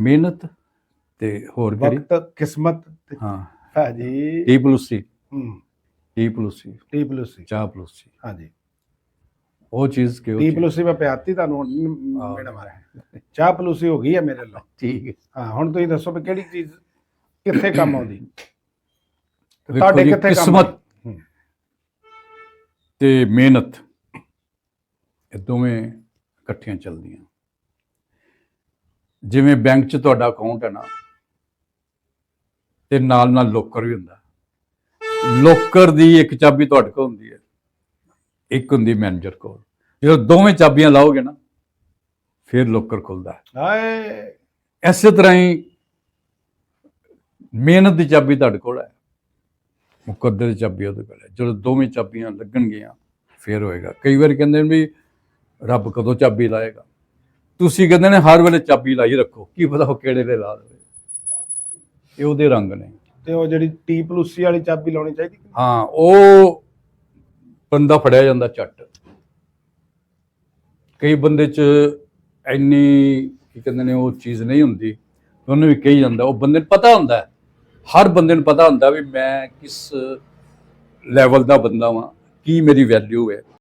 ਮਿਹਨਤ ਤੇ ਹੋਰ ਕਿਹੜੀ? ਵਕਤ ਕਿਸਮਤ ਤੇ ਹਾਂ। ਭਾਜੀ। ਟੀ ਪਲੂਸੀ ਹੂੰ। ਟੀ ਪਲੂਸੀ ਟੀ ਪਲੂਸੀ ਚਾਹ ਪਲੂਸੀ ਹਾਂਜੀ। ਉਹ ਚੀਜ਼ ਕਿਉਂ ਟੀ ਪਲੂਸੀ ਮੈਂ ਪਿਆਤੀ ਤੁਹਾਨੂੰ। ਮੈਡਮ ਆ ਚਾਹ ਪਲੂਸੀ ਹੋ ਗਈ ਹੈ ਮੇਰੇ ਲਈ। ਠੀਕ ਹੈ। ਹਾਂ ਹੁਣ ਤੁਸੀਂ ਦੱਸੋ ਵੀ ਕਿਹੜੀ ਚੀਜ਼ ਕਿੱਥੇ ਕੰਮ ਆਉਂਦੀ? ਤੁਹਾਡੇ ਕਿੱਥੇ ਕੰਮ ਕਿਸਮਤ। ਤੇ ਮਿਹਨਤ। ਇਹ ਦੋਵੇਂ ਇਕੱਠੀਆਂ ਚੱਲਦੀਆਂ। ਜਿਵੇਂ ਬੈਂਕ 'ਚ ਤੁਹਾਡਾ ਅਕਾਊਂਟ ਹੈ ਨਾ ਤੇ ਨਾਲ ਨਾਲ ਲੋਕਰ ਵੀ ਹੁੰਦਾ। ਲੋਕਰ ਦੀ ਇੱਕ ਚਾਬੀ ਤੁਹਾਡੇ ਕੋਲ ਹੁੰਦੀ ਹੈ ਇੱਕ ਹੁੰਦੀ ਮੈਨੇਜਰ ਕੋਲ। ਜਦੋਂ ਦੋਵੇਂ ਚਾਬੀਆਂ ਲਾਓਗੇ ਨਾ ਫਿਰ ਲੋਕਰ ਖੁੱਲਦਾ ਹੈ। ਹਾਏ! ਐਸੇ ਤਰ੍ਹਾਂ ਹੀ ਮਿਹਨਤ ਦੀ ਚਾਬੀ ਤੁਹਾਡੇ ਕੋਲ ਹੈ। ਮੁਕੱਦਰ ਦੀ ਚਾਬੀ ਉਹਦੇ ਕੋਲ ਹੈ। ਜਦੋਂ ਦੋਵੇਂ ਚਾਬੀਆਂ ਲੱਗਣਗੀਆਂ ਫਿਰ ਹੋਏਗਾ। ਕਈ ਵਾਰ ਕਹਿੰਦੇ ਨੇ ਵੀ ਰੱਬ ਕਦੋਂ ਚਾਬੀ ਲਾਏਗਾ? ਤੁਸੀਂ ਕਹਿੰਦੇ ਨੇ ਹਰ ਵੇਲੇ ਚਾਬੀ ਲਾਈ ਰੱਖੋ ਕੀ ਪਤਾ ਉਹ ਕਿਹੜੇ ਵੇਲੇ ਲਾ ਦੇਵੇ। ਇਹ ਉਹਦੇ ਰੰਗ ਨੇ। ਤੇ ਉਹ ਜਿਹੜੀ ਟੀ ਪਲੂਸੀ ਵਾਲੀ ਚਾਬੀ ਲਾਉਣੀ ਚਾਹੀਦੀ? ਹਾਂ ਉਹ ਬੰਦਾ ਫੜਿਆ ਜਾਂਦਾ ਝੱਟ। ਕਈ ਬੰਦੇ 'ਚ ਇੰਨੀ ਕੀ ਕਹਿੰਦੇ ਨੇ ਉਹ ਚੀਜ਼ ਨਹੀਂ ਹੁੰਦੀ। ਉਹਨੂੰ ਵੀ ਕਹੀ ਜਾਂਦਾ ਉਹ ਬੰਦੇ ਨੂੰ ਪਤਾ ਹੁੰਦਾ। ਹਰ ਬੰਦੇ ਨੂੰ ਪਤਾ ਹੁੰਦਾ ਵੀ ਮੈਂ ਕਿਸ ਲੈਵਲ ਦਾ ਬੰਦਾ ਵਾਂ ਕੀ ਮੇਰੀ ਵੈਲਿਊ ਹੈ।